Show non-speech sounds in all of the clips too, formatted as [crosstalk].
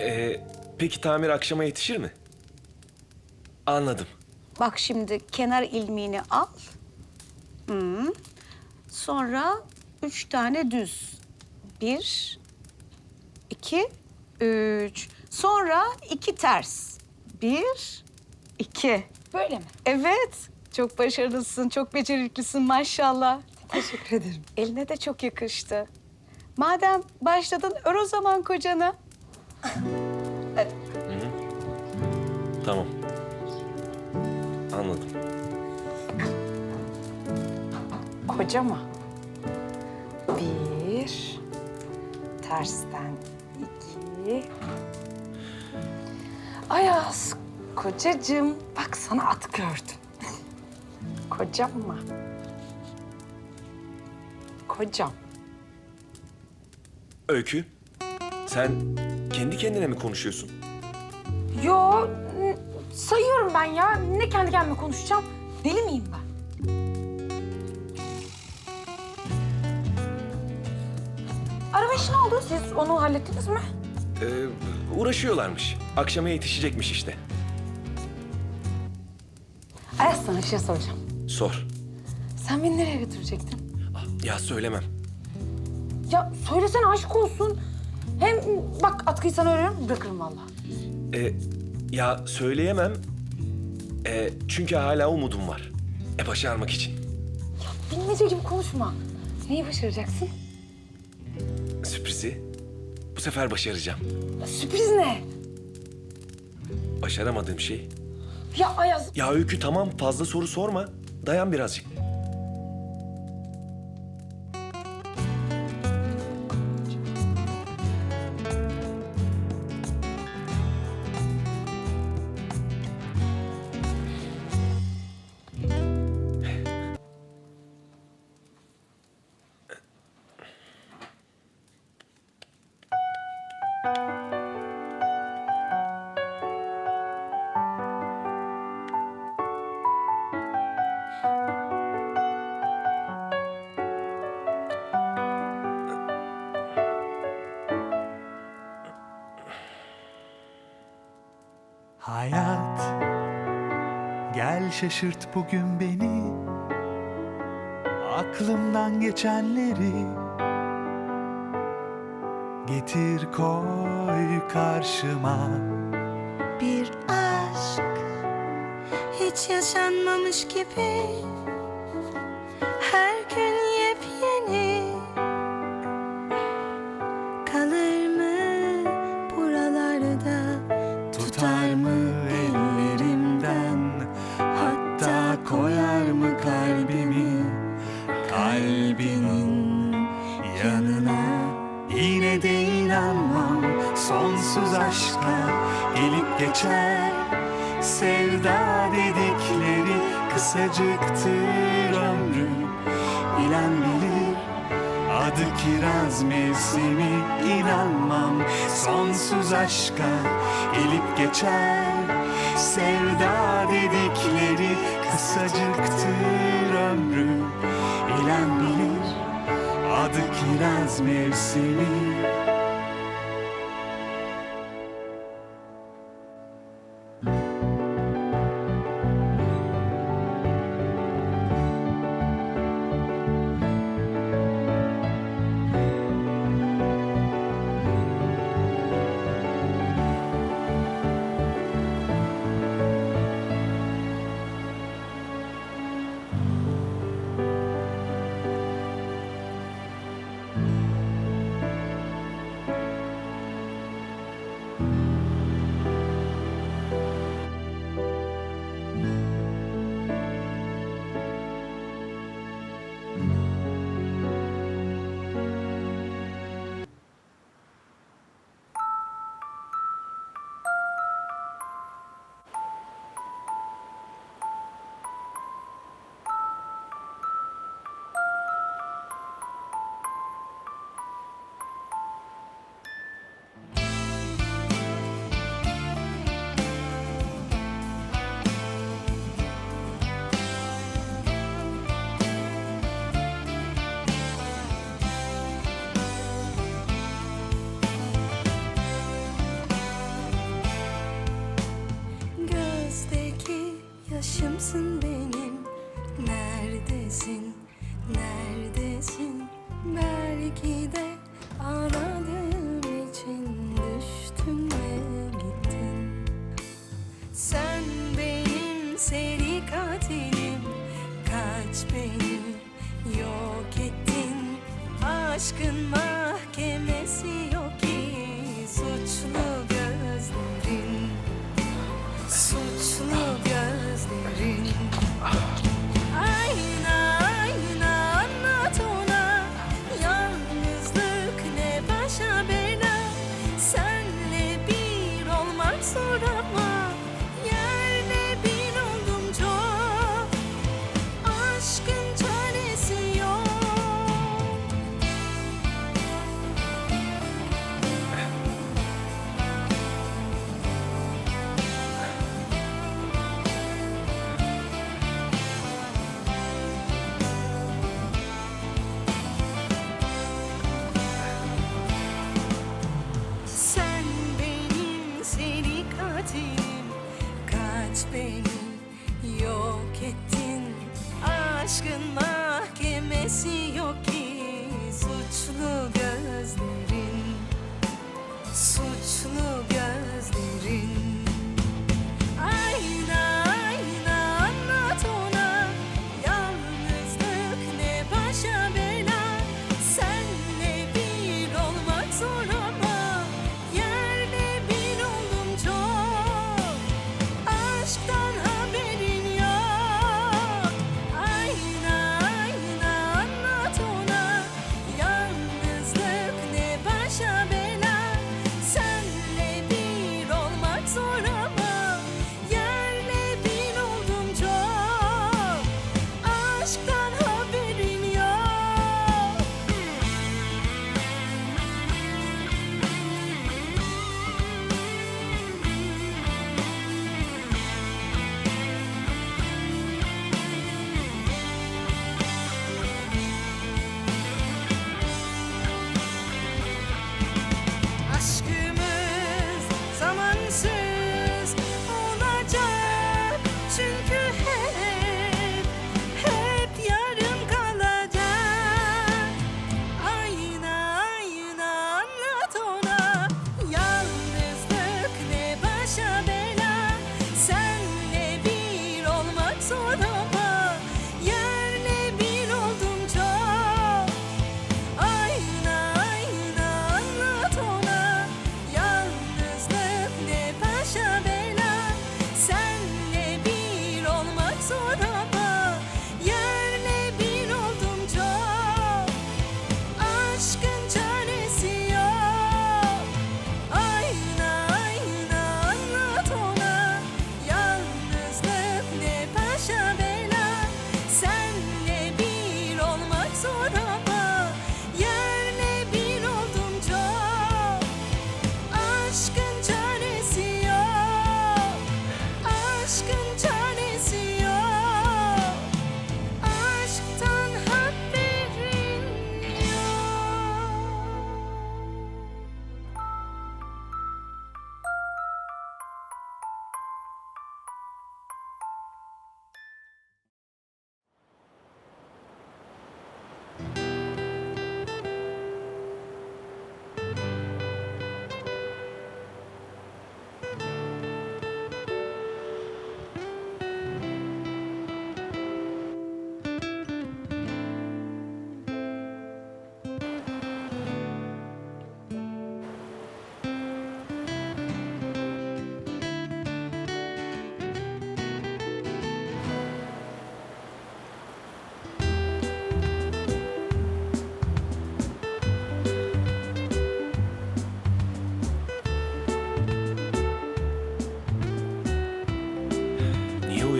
Ee, peki tamir akşama yetişir mi? Anladım. Bak şimdi kenar ilmeğini al. Hı. Sonra üç tane düz. Bir, iki, üç. Sonra iki ters. Bir, iki. Böyle mi? Evet. Çok başarılısın, çok beceriklisin maşallah. Teşekkür ederim. Eline de çok yakıştı. Madem başladın, ör o zaman kocanı. Tamam. Anladım. Koca mı? Bir. Tersten iki. Ayaz, kocacığım. Bak sana at gördüm. [laughs] Kocam mı? Kocam. Öykü, sen kendi kendine mi konuşuyorsun? Yo, sayıyorum ben ya. Ne kendi kendime konuşacağım? Deli miyim ben? Araba işi ne oldu? Siz onu hallettiniz mi? Ee, uğraşıyorlarmış. Akşama yetişecekmiş işte. Ayaz sana bir şey soracağım. Sor. Sen beni nereye götürecektin? Ah, Ya söylemem. Ya söylesene aşk olsun. Hem bak atkıyı sana örüyorum bırakırım vallahi. Ee, ya söyleyemem. Ee, çünkü hala umudum var. E başarmak için. Bilmece gibi konuşma. Neyi başaracaksın? Sürprizi bu sefer başaracağım. Ya sürpriz ne? Başaramadığım şey. Ya Ayaz Ya Öykü tamam fazla soru sorma. Dayan birazcık. Hayat Gel şaşırt bugün beni. Aklımdan geçenleri Getir koy karşıma. Bir aşk hiç yaşanmamış gibi. Her gün yepyeni. Kalır mı buralarda? Tutar mı ellerimden? Hatta koyar mı kalbimi? Kalbinin yanına sonsuz aşka Gelip geçer. Sevda dedikleri kısacıktır ömrü Bilen bilir Adı kiraz mevsimi inanmam. Sonsuz aşka gelip geçer. Sevda dedikleri kısacıktır ömrü Bilen bilir Adı kiraz mevsimi aşkımsın benim. Neredesin, neredesin? Belki de ağladığım için düştün ve gittin Sen benim seri katilim. Kaç beni yok ettin. Aşkın mahkemesi. Aşkın mahkemesi yok ki Suçlu gözlerin Suçlu gözlerin.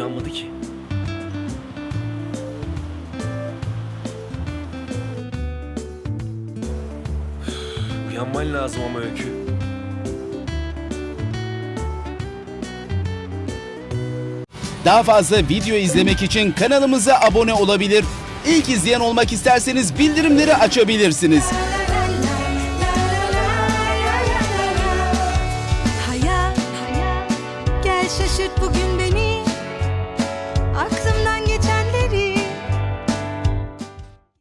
uyanmadı ki. Uyanman lazım ama Öykü. Daha fazla video izlemek için kanalımıza abone olabilir. İlk izleyen olmak isterseniz bildirimleri açabilirsiniz. Hayat, gel şaşırt bugün.